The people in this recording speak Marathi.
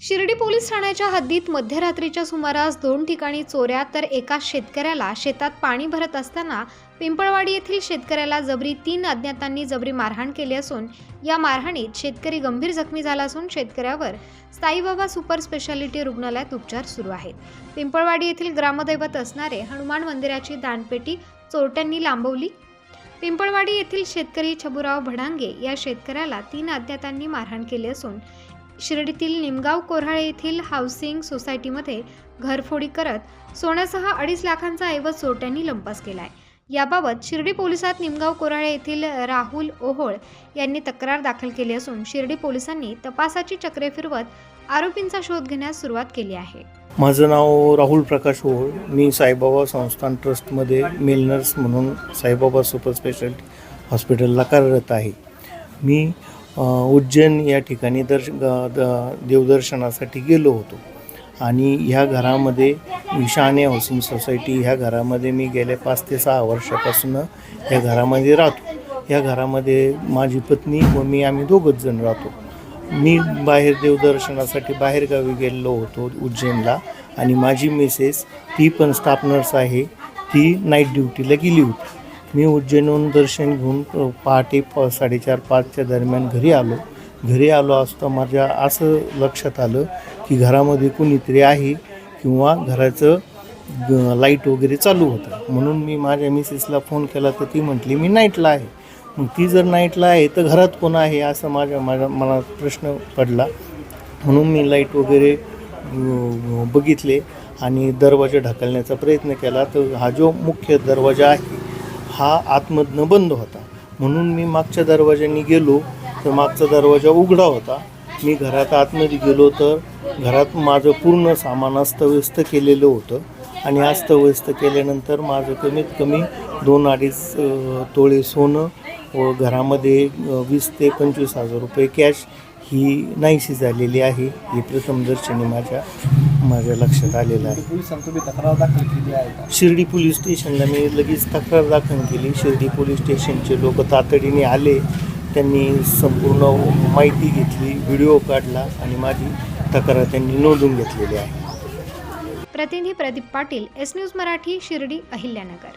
शिर्डी पोलीस ठाण्याच्या हद्दीत मध्यरात्रीच्या सुमारास दोन ठिकाणी चोऱ्या तर एका शेतकऱ्याला शेतात पाणी भरत असताना पिंपळवाडी येथील शेतकऱ्याला जबरी तीन अज्ञातांनी जबरी मारहाण केली असून या मारहाणीत शेतकरी गंभीर जखमी झाला असून शेतकऱ्यावर साईबाबा सुपर स्पेशालिटी रुग्णालयात उपचार सुरू आहेत. पिंपळवाडी येथील ग्रामदैवत असणारे हनुमान मंदिराची दानपेटी चोरट्यांनी लांबवली. पिंपळवाडी येथील शेतकरी छबुराव भडांगे या शेतकऱ्याला तीन अज्ञातांनी मारहाण केली असून शिर्डीतील निमगाव कोऱ्हाळे येथील हाऊसिंग सोसायटीमध्ये घरफोडी करत सोन्यासह अडीच लाखांचा ऐवज चोरट्यांनी लंपास केला आहे याबाबत शिर्डी पोलिसात निमगाव कोराळे येथील राहुल ओहोळ यांनी तक्रार दाखल केली असून शिर्डी पोलिसांनी तपासाची चक्रे फिरवत आरोपींचा शोध घेण्यास सुरुवात केली आहे. माझं नाव राहुल प्रकाश ओहोळ. मी साईबाबा संस्थान ट्रस्टमध्ये मेल नर्स म्हणून साईबाबा सुपर स्पेशालिटी हॉस्पिटलला कार्यरत आहे. मी उज्जैन या ठिकाणी दर्श द- देवदर्शनासाठी गेलो होतो. आणि ह्या घरामध्ये ईशान्य हाऊसिंग सोसायटी ह्या घरामध्ये मी गेल्या पाच ते सहा वर्षापासून या घरामध्ये राहतो. या घरामध्ये माझी पत्नी व मी आम्ही दोघंच जण राहतो. मी बाहेर देवदर्शनासाठी बाहेरगावी गेलेलो होतो उज्जैनला आणि माझी मिसेस ती पण स्टाफ नर्स आहे ती नाईट ड्युटीला गेली होती. मी उज्जैनहून दर्शन घेऊन पहाटे प साडेचार पाचच्या दरम्यान घरी आलो. घरी आलो असता माझ्या असं लक्षात आलं की घरामध्ये कुणीतरी आहे किंवा घराचं लाइट वगैरे चालू होतं. म्हणून मी माझ्या मिसेसला फोन केला तर ती म्हटली मी नाईटला आहे. मग ती जर नाईटला आहे तर घरात कोण आहे असं माझ्या माझ्या मनात प्रश्न पडला. म्हणून मी लाइट वगैरे बघितले आणि दरवाजा ढकलण्याचा प्रयत्न केला. तर हा जो मुख्य दरवाजा आहे हा आतमधनं बंद होता. म्हणून मी मागच्या दरवाज्याने गेलो तर मागचा दरवाजा उघडा होता. मी घरात आतमध्ये गेलो तर घरात माझं पूर्ण सामान अस्तव्यस्त केलेलं होतं. आणि अस्तव्यस्त केल्यानंतर माझं कमीत कमी दोन अडीच तोळे सोनं व घरामध्ये वीस ते पंचवीस हजार रुपये कॅश ही नाहीशी झालेली आहे. ही प्रथमदर्शनी माझ्या माझ्या लक्षात आलेलं आहे. पोलिसांनी तक्रार दाखल केली आहे का शिर्डी पोलीस स्टेशनला मी लगेच तक्रार दाखल केली. शिर्डी पोलीस स्टेशनचे लोक तातडीने आले. त्यांनी संपूर्ण माहिती घेतली व्हिडिओ काढला आणि माझी तक्रार त्यांनी नोंदवून घेतलेली आहे. प्रतिनिधी प्रदीप पाटील एस न्यूज मराठी शिर्डी अहिल्यानगर.